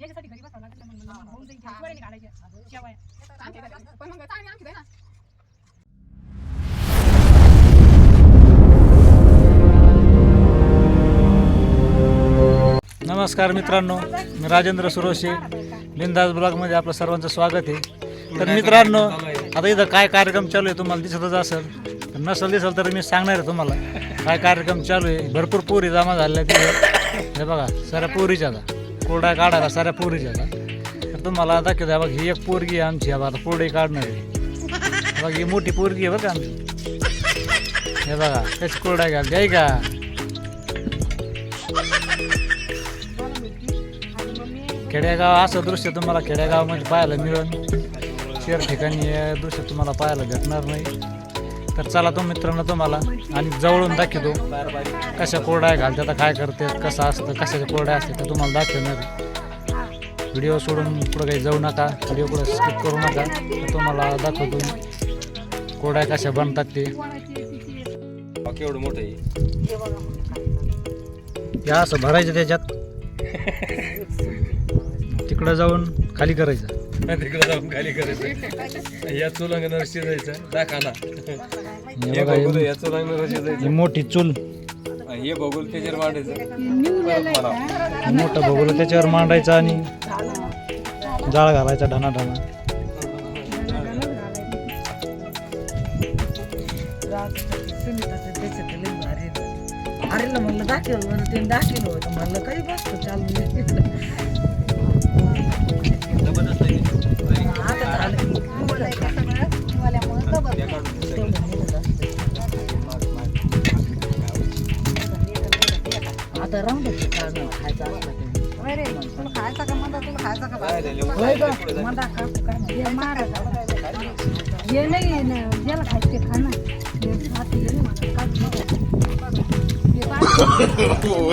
याच्यासाठी घरी बसावं पण मग आमची ना नमस्कार मित्रांनो मी राजेंद्र सुरोशी. बिंदास ब्लॉगमध्ये आपलं सर्वांचं स्वागत आहे. तर मित्रांनो आता इथं काय कार्यक्रम चालू आहे तुम्हाला दिसतच असेल. तर नसेल दिसेल तर मी सांगणार आहे तुम्हाला. काय कार्यक्रम चालू आहे. भरपूर पोरी जमा झाल्या तिथे हे बघा साऱ्या पोरीच्या आता. कोरडा काढायला साऱ्या पोरीच्या आता. तर तुम्हाला दाखवतो बघ ही एक पोरगी आहे आमची. आता पोरडी काढणार आहे. बघ ही मोठी पोरगी आहे बघा आमची. हे बघा तेच कोरडा घ्या द्याय का खेडेगाव असं दृश्य तुम्हाला खेडेगावामध्ये पाहायला मिळेल. शहर ठिकाणी हे दृश्य तुम्हाला पाहायला भेटणार नाही. तर चला तो मित्रांनो तुम्हाला आणि जवळून दाखवतो कशा कोरड्या घालतात काय करते कसं असतं कशाच्या कोरड्या असतात ते तुम्हाला दाखवणार व्हिडिओ सोडून पुढं काही जाऊ नका व्हिडिओ पुढं स्किप करू नका. तर तुम्हाला दाखवतो कोरड्या कशा बनतात ते. केवढं मोठं हे असं भरायचं त्याच्यात. तिकडं जाऊन खाली करायचं. तिकडे जाऊन खाली करायचं. या चुलांगणावर शिजायचं दाखाना हे हे बघा, या ही शिजायचं मोठी चूल. हे बघू त्याच्यावर मांडायचं. मोठं बघूला त्याच्यावर मांडायचं आणि जाळ घालायचा ढाना ढाना अरे म्हणलं दाखल म्हणलं ते दाखल होतं. म्हणलं काही बसतो चालू आता राहून दे काढून खायचं असलं काय झालं? होय गं, मला काकू काय म्हणते? हे महाराज हे नाही ना, ज्याला खायचं ते खा ना हे खाते हे नाही म्हणत. हे बाळ-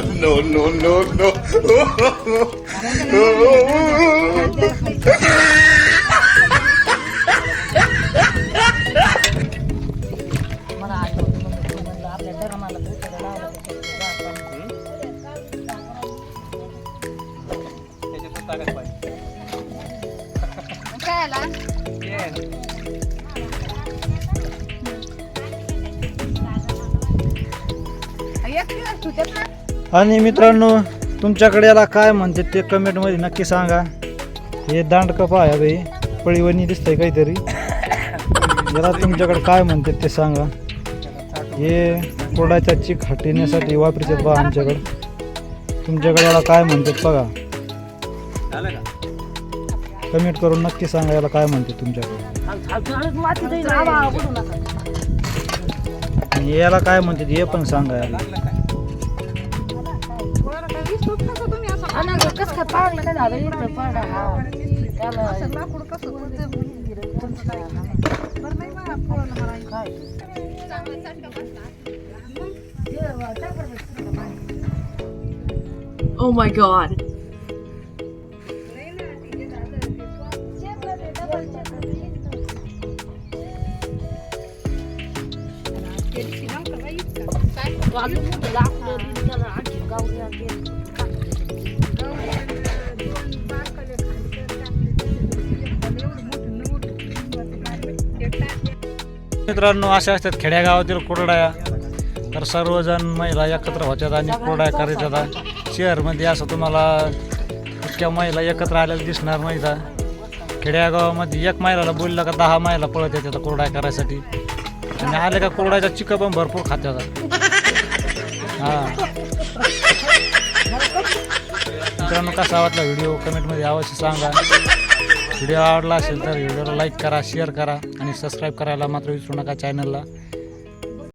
एक दिवस ना. आणि मित्रांनो तुमच्याकडे याला काय म्हणते ते कमेंटमध्ये नक्की सांगा. हे दांडकं पाहा बाई पळीवणी दिसतंय काहीतरी. याला तुमच्याकडे काय म्हणते ते सांगा. हे कोडाच्या चिक हटविण्यासाठी वापरतात बा आमच्याकडे. तुमच्याकडे याला काय म्हणतात बघा. झालं का? कमेंट करून नक्की सांगायला काय म्हणते तुमच्याकडे आणि याला काय म्हणते हे पण सांगायला Oh my god. वाजून त्याला आणखी गावऱ्या मित्रांनो अशा असतात खेड्यागावातील कुरडाया. तर सर्वजण महिला एकत्र होत्यात आणि कुरडाया करीत होतात शहरमध्ये असं तुम्हाला इतक्या महिला एकत्र आलेल्या दिसणार नाही का खेड्यागावामध्ये एक महिलाला बोललं का दहा महिला पळत येतात कोरड्या करायसाठी. आणि आले का कुरडायचा चिकं पण भरपूर खात्यात. मित्रांनो कसा वाटला व्हिडिओ? कमेंटमध्ये अवश्य सांगा. व्हिडिओ आवडला असेल तर व्हिडिओला लाईक करा शेअर करा आणि सबस्क्राईब करायला मात्र विसरू नका चॅनलला